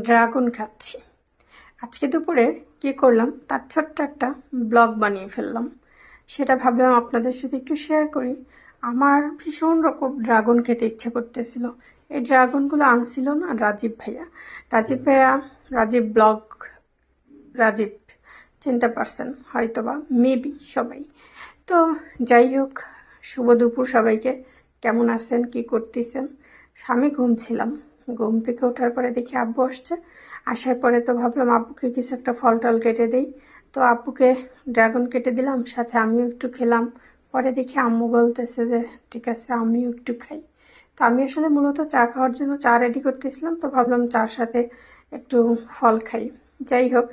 Dragon খাচ্ছি। আজকে দুপুরে কি করলাম? তার ছোট্ট একটা ব্লগ বানিয়ে ফেললাম। সেটা ভাবলাম আপনাদের সাথে একটু শেয়ার করি। আমার ভীষণ রকম ড্রাগন খেতে ইচ্ছে করতেছিল। এই ড্রাগনগুলো আনছিল না রাজীব ভাইয়া। রাজীব ভাইয়া রাজীব ব্লগ রাজীব চিনতে পারছেন হয়তোবা মেবি সবাই। তো যাই হোক শুভ দুপুর সবাইকে। কেমন আছেন? কি করতেছেন? আমি ঘুমছিলাম ঘুম থেকে ওঠার পরে দেখি আব্বু আসছে। আসার পরে তো ভাবলাম আব্বুকে কিছু একটা ফল টল কেটে দিই। তো আব্বুকে ড্রাগন কেটে দিলাম, সাথে আমিও একটু খেলাম। পরে দেখি আম্মু বলতেছে যে, ঠিক আছে, আমিও একটু খাই। তো আমি আসলে মূলত চা খাওয়ার জন্য চা রেডি করতেছিলাম, তো ভাবলাম চার সাথে একটু ফল খাই। যাই হোক,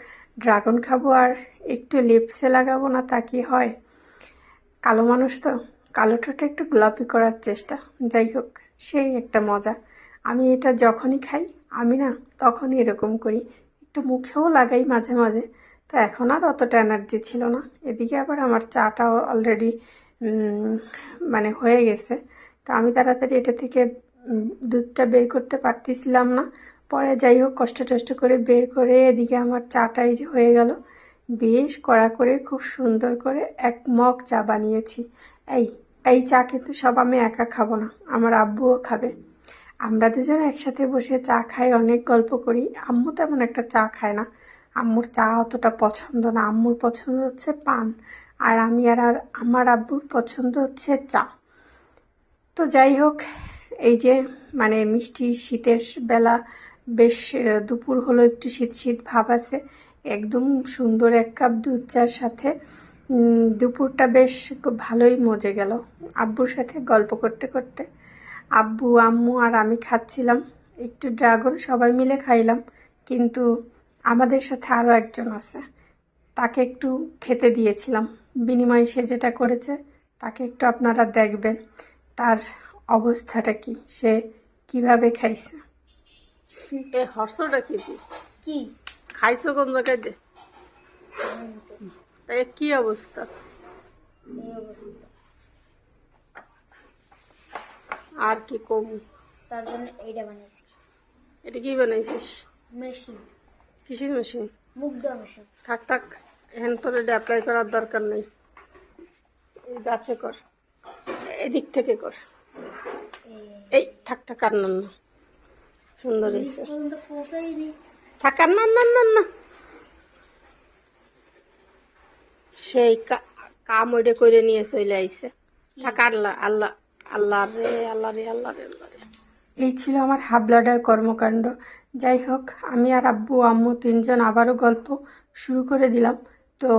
ড্রাগন খাব আর একটু লিপসে লাগাবো না তা কি হয়? কালো মানুষ তো, কালো ঠোঁটে একটু গোলাপি করার চেষ্টা। যাই হোক, সেই একটা মজা। আমি এটা যখনই খাই, আমি না তখনই এরকম করি। একটু মুখেও লাগাই মাঝে মাঝে। তো এখন আর অতটা এনার্জি ছিল না। এদিকে আবার আমার চাটাও অলরেডি মানে হয়ে গেছে। তো আমি তাড়াতাড়ি এটা থেকে দুধটা বের করতে পারতেছিলাম না। পরে যাই হোক, কষ্ট টষ্ট করে বের করে এদিকে আমার চাটাই যে হয়ে গেল। বেশ কড়া করে, খুব সুন্দর করে এক মগ চা বানিয়েছি। এই এই চা কিন্তু সব আমি একা খাব না, আমার আব্বুও খাবে। আমরা দুজন একসাথে বসে চা খাই, অনেক গল্প করি। আম্মু তেমন একটা চা খায় না। আম্মুর চা অতটা পছন্দ না। আম্মুর পছন্দ হচ্ছে পান। আর আমি আর আর আমার আব্বুর পছন্দ হচ্ছে চা। তো যাই হোক, এই যে মানে মিষ্টি শীতের বেলা বেশ দুপুর হলো একটু শীত শীত ভাব আছে। একদম সুন্দর এক কাপ দুধ চার সাথে। দুপুরটা বেশ ভালোই মজে গেল। আব্বুর সাথে গল্প করতে করতে। আব্বু আম্মু আর আমি খাচ্ছিলাম। একটু ড্রাগন সবাই মিলে খাইলাম কিন্তু আমাদের সাথে আরও একজন আছে। তাকে একটু খেতে দিয়েছিলাম। বিনিময়ে সে যেটা করেছে তাকে একটু আপনারা দেখবেন তার অবস্থাটা কি সে কীভাবে খাইছে। এ হর্ষটা কি? কি? খাইছো কোন জায়গায় দে। কি অবস্থা? অবস্থা। আর কি কম? তার জন্য এইটা বানিয়েছি এটা কি বানাইছিস? মেশিন। কিসের মেশিন? মুখ দেওয়া মেশিন। থাক থাক এখন তোর এটা অ্যাপ্লাই করার দরকার নেই। এই গাছে কর। এদিক থেকে কর। এই। থাক থাক আর না। সুন্দর হয়েছে। থাক আর না না না না সেই কাম ওইটা করে নিয়ে চলে আইছে। থাক আল্লাহ আল্লাহ। আল্লাহ এই ছিল আমার হাবলাডার কর্মকাণ্ড। যাই হোক, আমি আর আব্বু, আম্মু তিনজন আবারও গল্প শুরু করে দিলাম। তো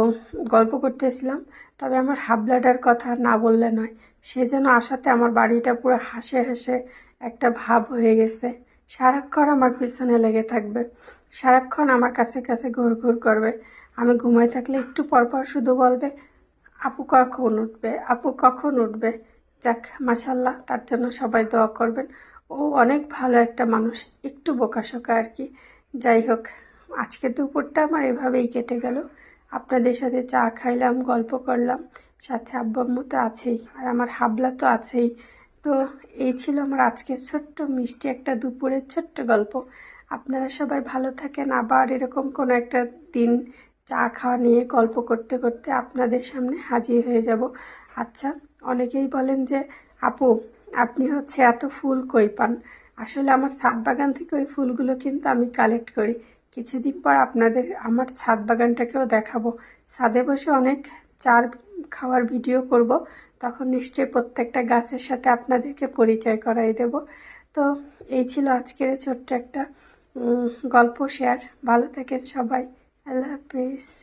গল্প করতেছিলাম, তবে আমার হাবলাডার কথা না বললে নয়। সে যেন আসাতে আমার বাড়িটা পুরো হাসে হাসে একটা ভাব হয়ে গেছে। সারাক্ষণ আমার পিছনে লেগে থাকবে। সারাক্ষণ আমার কাছে কাছে ঘুর ঘুর করবে। আমি ঘুমাই থাকলে একটু পরপর শুধু বলবে, আপু কখন উঠবে? আপু কখন উঠবে? যাক মাসাল্লাহ তার জন্য সবাই দোয়া করবেন। ও অনেক ভালো একটা মানুষ, একটু বোকাশোকা আর কি। যাই হোক, আজকে দুপুরটা আমার এভাবেই কেটে গেল। আপনাদের সাথে চা খাইলাম, গল্প করলাম, সাথে আব্বা আম্মু তো আছেই, আর আমার হাবলা তো আছেই। তো এই ছিল আমার আজকের ছোট্ট মিষ্টি একটা দুপুরের ছোট্ট গল্প। আপনারা সবাই ভালো থাকেন। আবার এরকম কোনো একটা দিন চা খাওয়া নিয়ে গল্প করতে করতে আপনাদের সামনে হাজির হয়ে যাব। আচ্ছা অনেকেই বলেন যে, আপু, আপনি হচ্ছে এত ফুল কই পান? আসলে আমার ছাদ বাগান থেকে ওই ফুলগুলো কিন্তু আমি কালেক্ট করি। কিছুদিন পর আপনাদের আমার ছাদ বাগানটাকেও দেখাবো। ছাদে বসে অনেক চার খাওয়ার ভিডিও করব। তখন নিশ্চয়ই প্রত্যেকটা গাছের সাথে আপনাদেরকে পরিচয় করাই দেব। তো এই ছিল আজকের ছোট্ট একটা গল্প শেয়ার ভালো থাকেন সবাই। আল্লাহ হাফিজ।